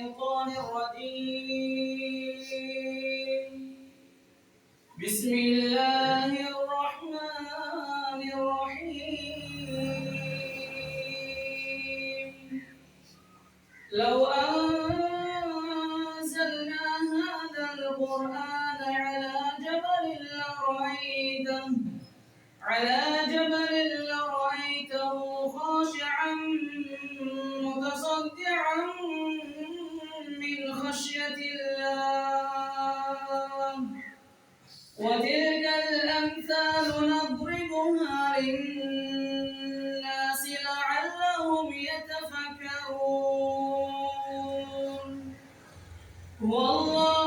الشيطان الرجيم. بسم الله الرحمن الرحيم. لو أنزلنا هذا القرآن على جبل لرأيته على جبل لرأيته الأمثال نضربها للناس لعلهم يتفكرون. هو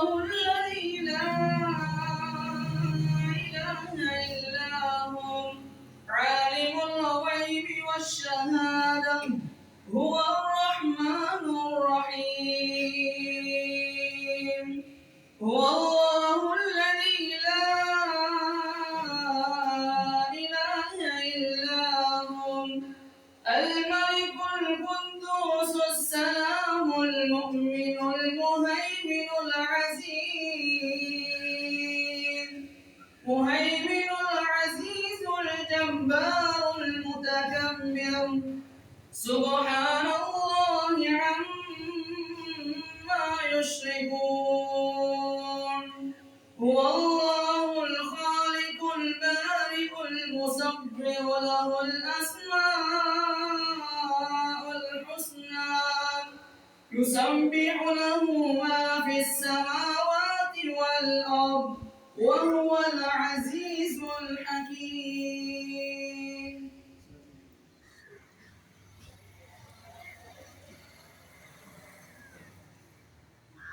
وهو العزيز الحكيم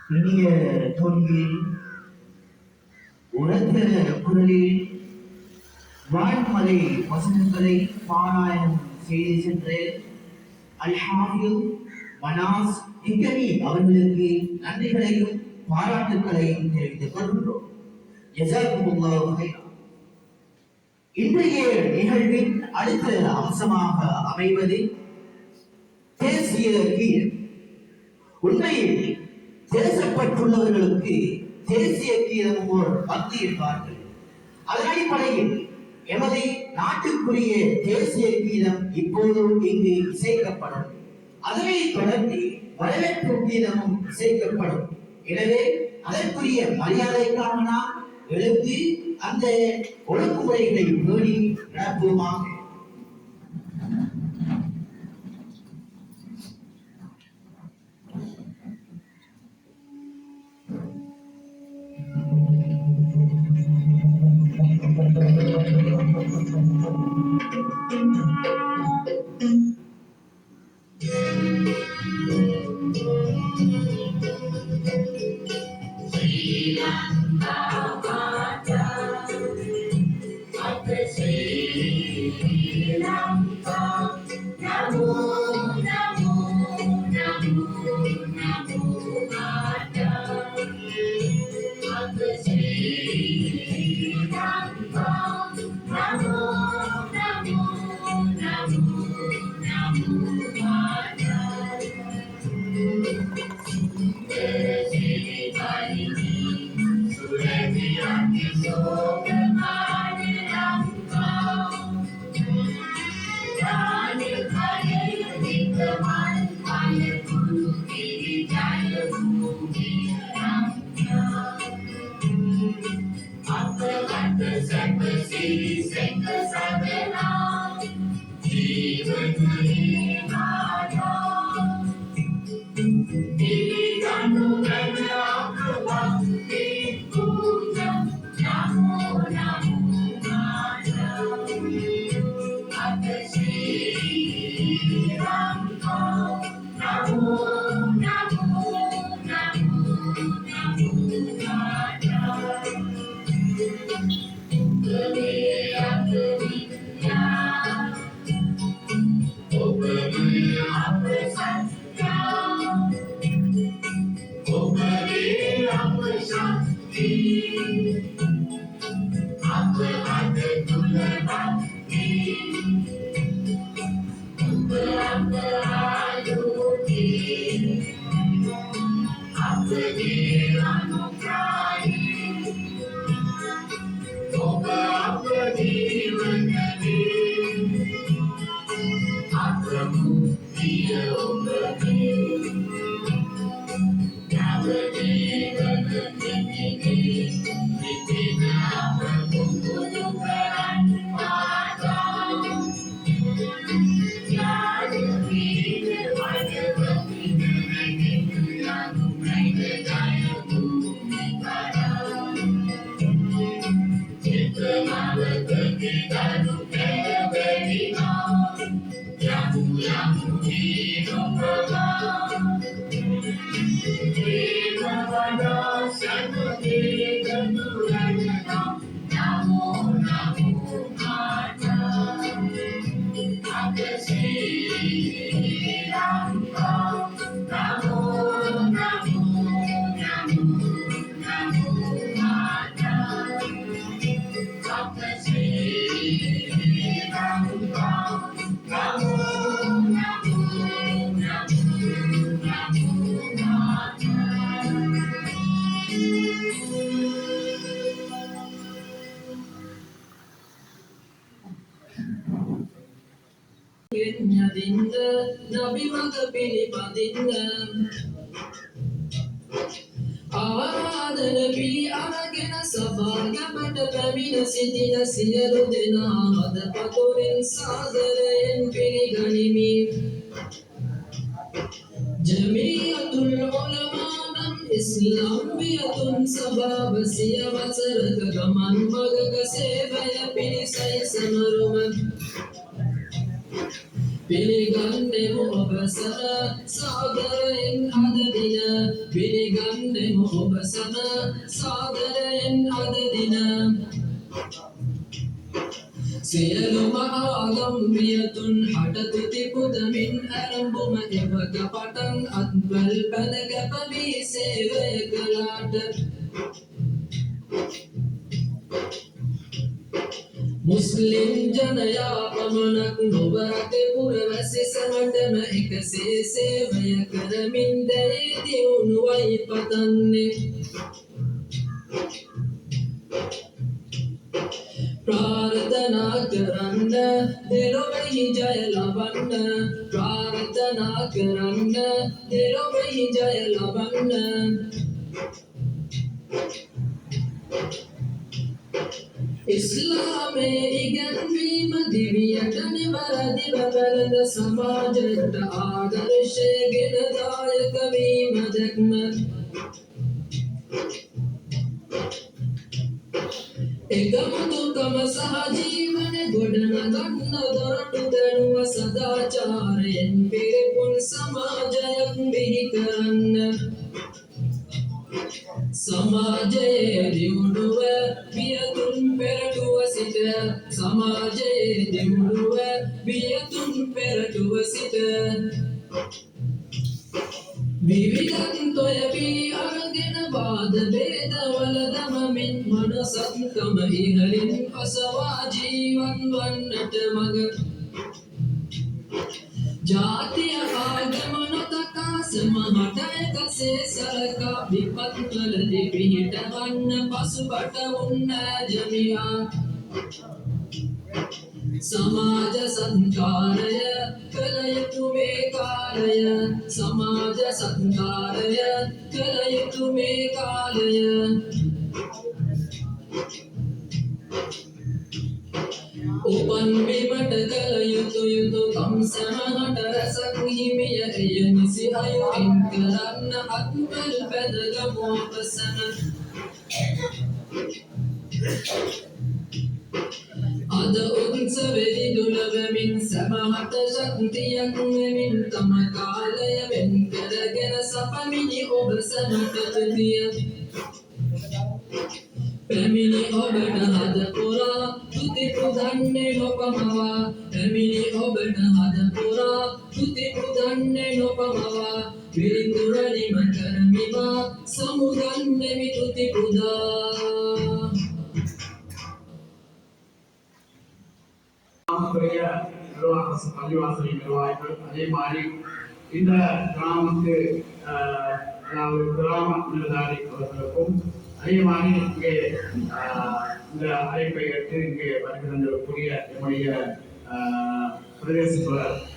இனிய தொன்பில் உரத்த குரலில் வாழ்மலை வசனங்களை பாராயணம் செய்து சென்ற அல்ஹாஃபில் மனாஸ் ஹிக்கமி அவர்களுக்கு நன்றிகளையும் பாராட்டுக்களையும் தெரிவித்துக் கொள்கின்றோம் ஜஸாக்குமுல்லாஹு ஹைரா. இன்றைய நிகழ்வின் அடுத்த அம்சமாக அமைவது தேசிய கீழ். உண்மையில் தேசப்பட்டுள்ளவர்களுக்கு தேசிய கீதம் ஓர் பக்தி என்பார்கள் அதன் அடிப்படையில் எமது நாட்டுக்குரிய தேசிய கீதம் இப்போது இங்கு இசைக்கப்படும். அதனை தொடர்ந்து வரவேற்பு கீதமும் இசைக்கப்படும். எனவே அதற்குரிய மரியாதைக்காக நாம் எழுந்து அந்த ஒழுங்குமுறைகளை பேணி நடப்போமாக නබිමග පිළිපදින්න ආරාධන පිළි අරගෙන සභාගමට පැමිණ සිටින සියලු දෙනා මද පතුරින් සාදරයෙන් පිළිගනිමි ජමීයතුල් උලමානම් ඉස්ලාම්බියතුන් සභාව සිය වසරක ගමන් මගක සේවය පිණිසයි සමරුම පිළිගන්නෙමු وسرى سعدنا मुस्लिम जन या पमनक मुबरक पुरवसे समट में एक से से वयक रमिन दैति उन वै पतन्ने। प्रार्थना करन्न दिलो में ही जय लवन्न प्रार्थना करन्न दिलो में ही जय लवन्न ඉස්ලාමේ ඉගැන්වීම දිවියට නිවැරදිව වැළඳ සමාජයට ආදර්ශය ගෙන දායක වීම දැක්ම. එකමුතුකම සහ ජීවන ගොඩනගන්න දොරටු දැනුව සදාචාරයෙන් පිරිපුන් සමාජයක් බිහි කරන්න. සමාජයේ දියුණුව පියතුන් පෙරටුව සිට සමාජයේ දියුණුව පියතුන් පෙරටුව සිට විවිධත්වය පිළි අරගෙන වාද ભેදවල දමමින් මනසත්කම ඉහළින් පසවා ජීවන් වන්නට මඟ. ජාතිය ආගම సింహటకసే సరక విపత్తులది పిహిటవన్న పసుపట ఉన్న జమియా సమాజ సంధారయ కలయతు మే కాలయ సమాజ సంధారయ కలయతు మే కాలయ ಉಪನ್ವಿಮಟ ಕಲಯುತು ಯುತು ಕಂಸನ ನಟರಸ ಕುಹಿಮೆಯ ಎಯನಿಸಿ ಅಯುರಿಂಕರನ್ನ ಅಕ್ಬಲ್ ಬೆದಗ ಮೋಪಸನ අද උත්සවෙදි දුලවමින් සමහත ශක්තියක් වෙමින් තම කාලය වෙන් කරගෙන සපමිනි ඔබ සමතතිය පැමිණි ඔබට හද පුදන්නේ නොපමවා පැමිණි ඔබට හද පුරා තුති පුදන්නේ නොපමවා පිළිතුරලිම කරමිවා සමුගන්නෙමි තුති පුදා கிராமத்துடைய நிர்வாக பள்ளிவாசல் நிர்வாகிகள் அதே மாதிரி இந்த கிராமத்து ஆஹ், அதாவது கிராம நிர்தாரி அவர்களுக்கும் அதிகமாக இங்கே இந்த அழைப்பை ஏற்று இங்கே வருகிறக்கூடிய நம்முடைய பிரதேச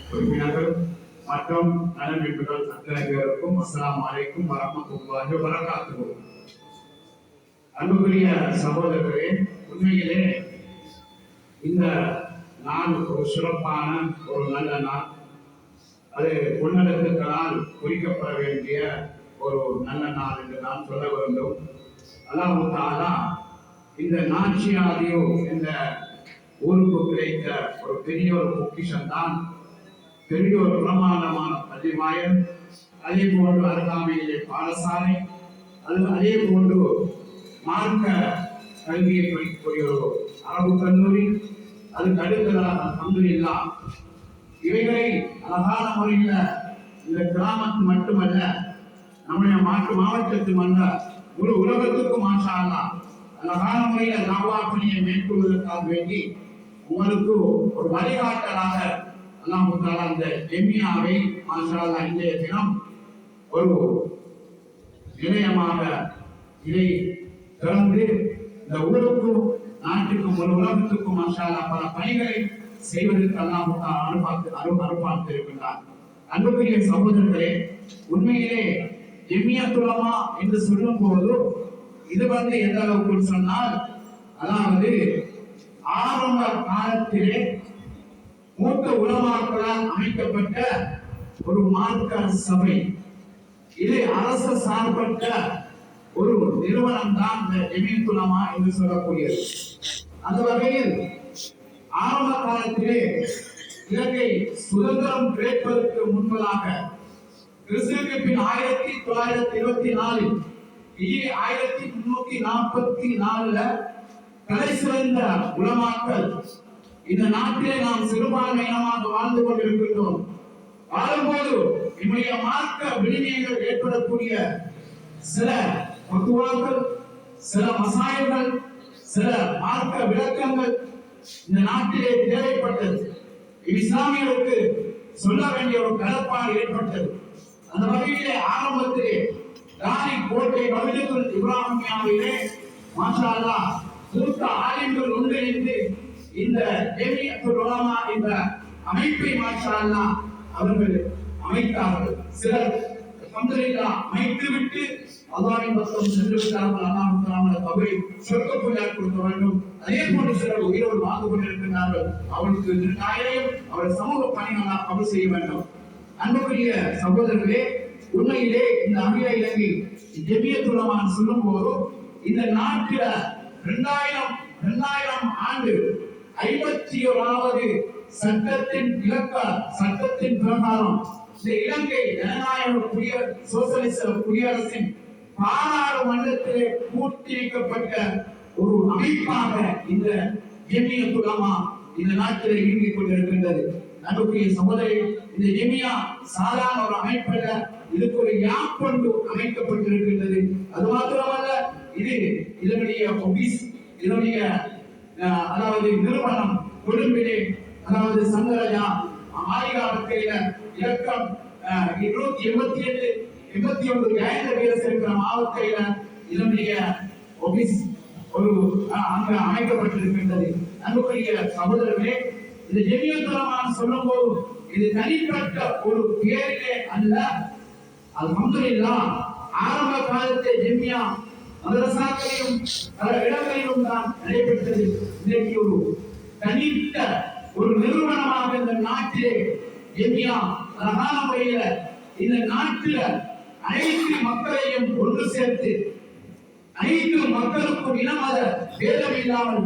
உறுப்பினர்கள் மற்றும் நலமைப்புகள் அத்தனைக்கும் அஸ்லாம் அஸ்ஸலாமு அலைக்கும் வரமத்துல்லாஹி வரகாத்துஹு அன்புக்குரிய சகோதரர்களே உண்மையிலே இந்த நாள் ஒரு சிறப்பான ஒரு நல்ல நாள். அது உன்னதத்துக்களால் குறிக்கப்பட வேண்டிய ஒரு நல்ல நாள் என்று நான் சொல்ல வேண்டும் அல்லாஹு தாலா இந்த நாச்சியாதியோ என்ற ஊருக்கு கிடைத்த ஒரு பெரிய ஒரு பொக்கிஷம் தான் பெரிய ஒரு பிரமாண்டமான பள்ளிவாயல் அதே போன்று அருகாமையிலே பாடசாலை அது அதே போன்று மார்க்க கல்வியை படிக்கக்கூடிய ஒரு அரபு கல்லூரி அதுக்கு அடுத்ததாக அல்ஹம்துலில்லா இவைகளை அழகான முறையில் இந்த கிராமத்து மட்டுமல்ல நம்முடைய மாற்று மாவட்டத்தில் அல்ல முழு உலகத்துக்கும் மாஷாலா அழகான முறையில் தாவா பணியை மேற்கொள்வதற்காக வேண்டி உங்களுக்கு ஒரு வழிகாட்டலாக அல்லாஹ் அந்த எம்மியாவை மாஷாலா இன்றைய தினம் ஒரு நிலையமாக இதை திறந்து இந்த ஊருக்கும் நாட்டுக்கும் ஒரு உலகத்துக்கும் மாஷாலா பல பணிகளை செய்வதற்கு அல்லாஹ் தாலா அனுப்பாத்து அரு அருப்பாத்து இருக்கின்றார் அன்புக்குரிய சகோதரர்களே உண்மையிலே இம்மியத்துலமா என்று சொல்லும் போது இது வந்து எந்த அளவுக்கு சொன்னால் அதாவது ஆரம்ப காலத்திலே மூத்த உலமாக்களால் அமைக்கப்பட்ட ஒரு மார்க்க சபை. இது அரச சார்பற்ற ஒரு நிறுவனம் தான் இந்த எமியத்துலமா என்று சொல்லக்கூடியது. அந்த வகையில் ஆரம்ப காலத்திலே இலங்கை சுதந்திரம் கிடைப்பதற்கு முன்பதாக கிறிஸ்துவுக்கு பின் ஆயிரத்தி தொள்ளாயிரத்தி இருபத்தி நாலில் இனி ஆயிரத்தி முன்னூத்தி நாற்பத்தி நாலுல தலை சிறந்த உலமாக்கள் இந்த நாட்டிலே நாம் சிறுபான்மை இனமாக வாழ்ந்து கொண்டிருக்கின்றோம். வாழும்போது நம்முடைய மார்க்க விழுமியங்கள் ஏற்படக்கூடிய சில பக்குவாக்கள் சில மசாயங்கள் சில மார்க்க விளக்கங்கள் இந்த நாட்டிலே தேவைப்பட்டது. இஸ்லாமியருக்கு சொல்ல வேண்டிய ஒரு கடற்பாடு ஏற்பட்டது. அந்த வகையிலே ஆரம்பத்திலே ராணி கோட்டை பவிதத்துல் இப்ராஹிமியாவிலே மாஷா அல்லாஹ் மூத்த ஆலிம்கள் ஒன்றிணைந்து இந்த ஜெமியத்துல் உலமா என்ற அமைப்பை மாஷாலா அவர்கள் அமைத்தார்கள். சிலர் அல்ஹம்துலில்லாஹ் அமைத்து விட்டு அல்லாஹ்வின் பக்கம் சென்று விட்டார்கள். அல்லாஹ் தஆலா சொர்க்க சொர்க்கப்புள்ளார் கொடுக்க வேண்டும். அதே போன்று சிலர் உயிரோடு வாழ்ந்து கொண்டிருக்கிறார்கள் அவனுக்கு நிர்ணயம் அவர் சமூக பணிகளாக கபல் செய்ய வேண்டும். அன்புக்குரிய சகோதரர்களே உண்மையிலே இந்த அகில இலங்கை ஜெமியத்துலமான் சொல்லும் போது இந்த நாட்டில இரண்டாயிரம் இரண்டாயிரம் ஆண்டு ஐம்பத்தி ஓராவது சட்டத்தின் இலக்க சட்டத்தின் பிரகாரம் இந்த இலங்கை ஜனநாயக குடிய சோசலிச குடியரசின் பாராளுமன்றத்திலே பூர்த்தி வைக்கப்பட்ட ஒரு அமைப்பாக இந்த ஜெமியத்துலமா இந்த நாட்டிலே இயங்கிக் கொண்டிருக்கின்றது. அன்புக்குரிய சகோதரி இந்த இனிமையா சாதாரண ஒரு அமைப்பல்ல இதுக்கு ஒரு யாப்பொண்டு அமைக்கப்பட்டிருக்கின்றது? அது மாத்திரமல்ல இது இதனுடைய ஒபிஸ் இதனுடைய அதாவது நிறுவனம் கொழும்பிலே அதாவது சங்கரஜா ஆயிரக்கையில இலக்கம் இருநூத்தி எண்பத்தி எட்டு எண்பத்தி ஒன்று ஜெயந்த இருக்கிற மாவட்டையில இதனுடைய ஒபிஸ் ஒரு அங்கு அமைக்கப்பட்டிருக்கின்றது. அன்புக்குரிய சகோதரர்களே இந்த ஜெமியத்துலமான் சொல்லும் போது இது தனிப்பட்ட ஒரு பேரிலே அல்ல. அல்ஹம்துலில்லா ஆரம்ப காலத்தை ஜெமியா மதரசாக்களிலும் பல இடங்களிலும் தான் நடைபெற்றது. இன்றைக்கு ஒரு தனித்த ஒரு நிறுவனமாக இந்த நாட்டிலே ஜெமியா அழகான முறையில இந்த நாட்டில அனைத்து மக்களையும் ஒன்று சேர்த்து அனைத்து மக்களுக்கும் இனமத பேதம் இல்லாமல்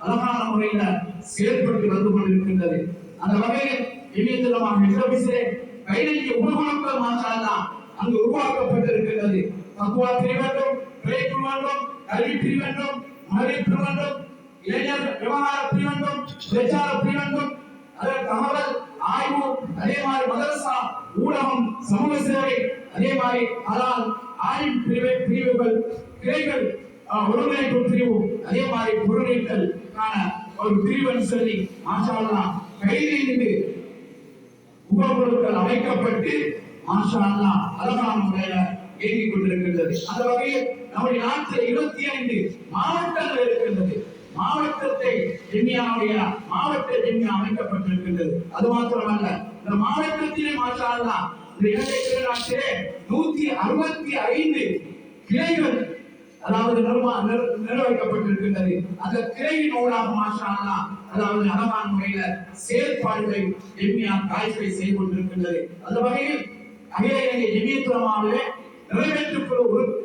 அழகான முறையில செயல்பட்டு வந்து கொண்டிருக்கின்றது. அந்த வகையில் இணையதளமாக மெட்ரோபிஸிலே பதினைஞ்சு உபகுணங்கள் மாற்றலாம் அங்கு உருவாக்கப்பட்டிருக்கின்றது. தத்துவா பிரிவென்றும் துறை பிரிவென்றும் கல்வி பிரிவென்றும் மகளிர் பிரிவென்றும் இளைஞர் விவகார பிரிவென்றும் பிரச்சார பிரிவென்றும் அதற்கு தகவல் ஆய்வு அதே மாதிரி மதரசா ஊடகம் சமூக சேவை அதே மாதிரி அலால் ஆய்வு பிரிவு பிரிவுகள் கிளைகள் ஒருங்கிணைப்பு பிரிவு அதே மாதிரி பொருளீட்டல் காண ஒரு பிரிவுன்னு சொல்லி மாஷா அல்லாஹ் கைதிலிருந்து உபபொருட்கள் அமைக்கப்பட்டு மாஷால்லா அல்லாஹ் அழகான முறையில இயங்கிக் கொண்டிருக்கின்றது. அந்த வகையில் நம்முடைய நாட்டில் இருபத்தி ஐந்து மாவட்டங்கள் இருக்கின்றது. மாவட்டத்தை ஜெமியாவுடைய மாவட்ட ஜெமியா அமைக்கப்பட்டிருக்கின்றது. அது மாத்திரமல்ல இந்த மாவட்டத்திலே மாஷால்லா இந்த இலங்கை திருநாட்டிலே நூத்தி அறுபத்தி ஐந்து கிளைகள் அதாவது நிர்மா நிர்வகிக்கப்பட்டிருக்கின்றது. அந்த திரையின் ஊடாக மாற்றானா? அதாவது நலமான முறையில செயற்பாடுகளை எம்மியார் காய்ச்சலை செய்து கொண்டிருக்கின்றது அந்த வகையில் அகில இலங்கை ஜெமியத்துலமாவிலே நிறைவேற்று குழு உறு-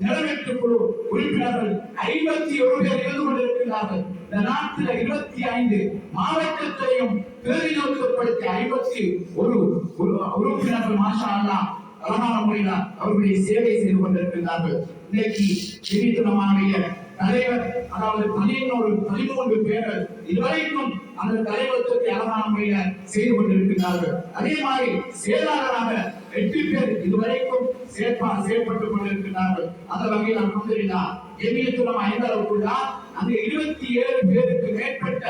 நிறைவேற்று குழு உறுப்பினர்கள் ஐம்பத்தி ஒரு பேர் இருந்து கொண்டிருக்கிறார்கள் இந்த நாட்டில் இருபத்தி ஐந்து மாவட்டத்தையும் பிரதிநிதித்துவப்படுத்தி ஐம்பத்தி ஒரு உறுப்பினர்கள் மாஷா அழகான முறையில் அவர்களுடைய சேவை செய்து கொண்டிருக்கிறார்கள் இன்னைக்கு ஜெமித்துலமாவிய தலைவர் அதாவது பதினோரு பதிமூன்று பேரர் இதுவரைக்கும் அந்த தலைவத்துக்கு அழகான முறையில செய்து கொண்டிருக்கிறார்கள் அதே மாதிரி செயலாளராக எட்டு பேர் இதுவரைக்கும் செயற்பா செயல்பட்டுக் கொண்டிருக்கிறார்கள் அந்த வகையில் அல்ஹம்துலில்லாஹ் ஜெமியத்துலம் ஐந்து அளவுக்குள்ளா அந்த இருபத்தி ஏழு பேருக்கு மேற்பட்ட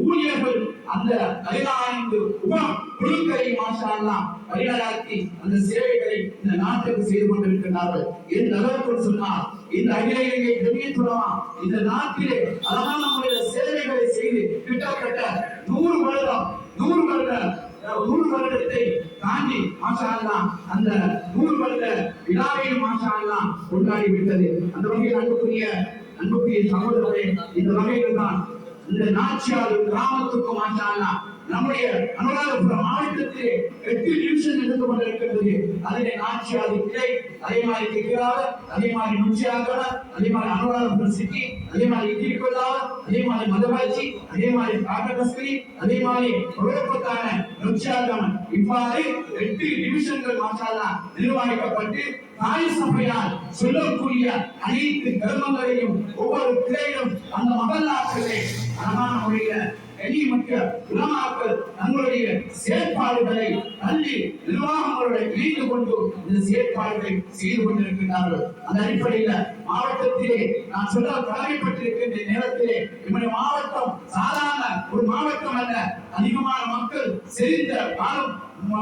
ஊழியர்கள் அந்த பதினான்கு உபம் குழுக்களை மாஷா பரிகாராக்கி அந்த சேவைகளை இந்த நாட்டுக்கு செய்து கொண்டிருக்கிறார்கள் எந்த அளவுக்கு சொன்னால் இந்த அகில இலங்கை ஜெமியத்துலமா இந்த நாட்டிலே அழகான முறையில் சேவைகளை செய்து கிட்டத்தட்ட நூறு வருடம் நூறு வருட நூறு வருடத்தை தாண்டி மாஷா அந்த நூறு வருட விழாவையும் மாஷாலாம் கொண்டாடி விட்டது. அந்த வகையில் அன்புக்குரிய அன்புக்குரிய சகோதரரே இந்த வகையில் தான் இந்த நாச்சியாறு கிராமத்துக்கு மாற்றானா நம்முடைய அனுராதபுரம் மாவட்டத்தில் எட்டு டிவிஷன் இருந்து கொண்டிருக்கின்றது. அதிலே நாச்சியாறு கிளை அதே மாதிரி திக்கிறாவ அதே மாதிரி நுச்சியாகர அதே மாதிரி அனுராதபுரம் சிட்டி அதே மாதிரி இடிக்கொள்ளாவ அதே மாதிரி மதவாச்சி அதே மாதிரி காக்ககஸ்கரி அதே மாதிரி குழப்பத்தான நுச்சியாகமன் இவ்வாறு எட்டு டிவிஷன்கள் மாசாலா நிர்வகிக்கப்பட்டு தாய் சபையால் சொல்லக்கூடிய அனைத்து தர்மங்களையும் ஒவ்வொரு கிளையிலும் அந்த மகல்லாக்களே அழகான முறையில எளிமக்க உலமாக்கள் தங்களுடைய செயற்பாடுகளை தள்ளி நிர்வாகங்களுடைய இணைந்து கொண்டு இந்த செயற்பாடுகளை செய்து கொண்டிருக்கிறார்கள் அந்த அடிப்படையில மாவட்டத்திலே நான் சொல்ல கடமைப்பட்டிருக்கின்ற நேரத்திலே நம்முடைய மாவட்டம் சாதாரண ஒரு மாவட்டம் அல்ல. அதிகமான மக்கள் செறிந்த வாழும்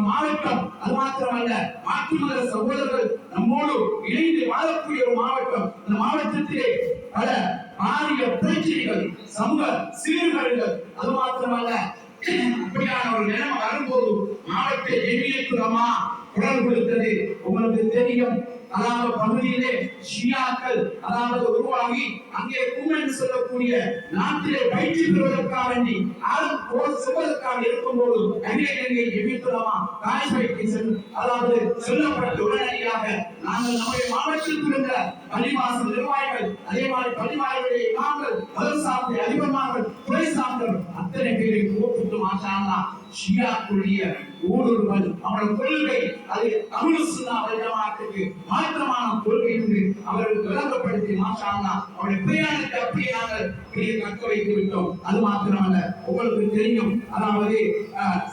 மாவட்டம். அது மாத்திரமல்ல மாற்று மத சகோதரர்கள் நம்மோடு இணைந்து வாழக்கூடிய ஒரு மாவட்டம். இந்த மாவட்டத்திலே பல பாரிய பிரச்சனைகள் சமூக சீர்கேடுகள் அது மாத்திரமல்ல. அப்படியான ஒரு நிலைமை வரும்போது மாவட்ட ஜெமியத்துலமா குரல் கொடுத்தது. உங்களுக்கு தெரியும். அதாவது பகுதியிலே ஷியாக்கள் அதாவது உருவாகி அங்கே கும் என்று சொல்லக்கூடிய நாட்டிலே பயிற்சி பெறுவதற்காக வேண்டி ஆளும் போர் செல்வதற்காக இருக்கும்போது அங்கே எங்கே ஜெமித்துலமா காய்ச்சலைக்கு அதாவது சொல்லப்பட்ட உடனடியாக நாங்கள் நம்முடைய மாவட்டத்தில் இருந்த பள்ளிவாசல் நிர்வாகிகள் அதே மாதிரி பள்ளிவாயிலுடைய இமாம்கள் மதம் சார்ந்த அதிபர்மார்கள் துணை சார்ந்தவர் அத்தனை பேரை கூப்பிட்டு மாட்டாங்களா ஷியாக்குடைய ஊடுருவல் அவருடைய கொள்கை அது தமிழ் சுண்ணா வல்ஜமாத்துக்கு மாற்றமான கொள்கை என்று அவர்களுக்கு விளங்கப்படுத்தி மாற்றாங்க அவருடைய பிரயாணத்தை அப்படியே நாங்கள் இப்படியே தக்க வைத்து விட்டோம். அது மாத்திரமல்ல உங்களுக்கு தெரியும். அதாவது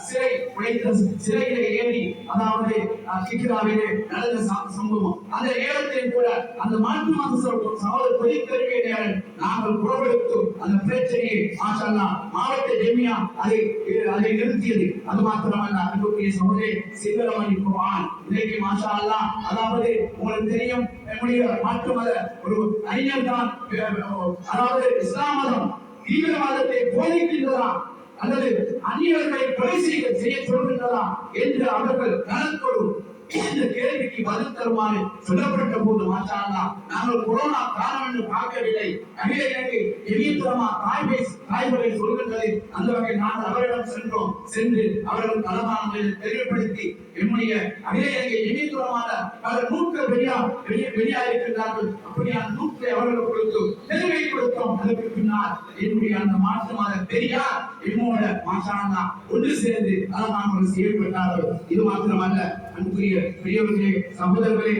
சிறை உழைத்த சிறையில ஏறி அதாவது சிக்கிராவிலே நடந்த சம்பவம். அந்த நேரத்தில் கூட அந்த மாற்று மாத சகோதர சகோதர பொதுக்கருவிய நேரம் நாங்கள் குரவெடுத்து அந்த பிரச்சனையை மாற்றலாம் மாவட்ட ஜெமியா அதை அதை நிறுத்தியது. அது மாத்திரமல்ல அன்புக்குரிய சகோதரி சிங்கரமணி குர்ஆன் இன்னைக்கு மாஷா அல்லா அதாவது உங்களுக்கு தெரியும் நம்முடைய மாற்று மத ஒரு அறிஞர் தான் அதாவது இஸ்லாம் மதம். தீவிரவாதத்தை போதிக்கின்றதா அல்லது அந்நியர்களை கொலை செய்ய செய்ய சொல்கின்றதா என்று அவர்கள் கணக்கொடு இந்த கேள்விக்கு பதில் தருமாறு சொல்லப்பட்ட போது மாஷா நாங்கள் கொரோனா காரணம் என்று பார்க்கவில்லை. அகில இலங்கை எளியத்தனமா தாய்மை தாய்மொழி சொல்கின்றது. அந்த வகையில் நாங்கள் அவரிடம் சென்றோம். சென்று அவர்கள் அழகான தெளிவுபடுத்தி எம்முடைய அகில இலங்கை எளியத்தனமான பல நூட்கள் வெளியா வெளியே வெளியாயிருக்கிறார்கள் அப்படியான நூற்றை அவர்கள் கொடுத்து தெளிவை கொடுத்தோம். அதற்கு பின்னால் என்னுடைய அந்த மாற்றமாக மாத பெரியார் என்னோட மாஷானா ஒன்று சேர்ந்து அழகான செயல்பட்டார்கள். இது மாத்திரமல்ல அன்புரிய பெரியவர்களே சகோதரர்களே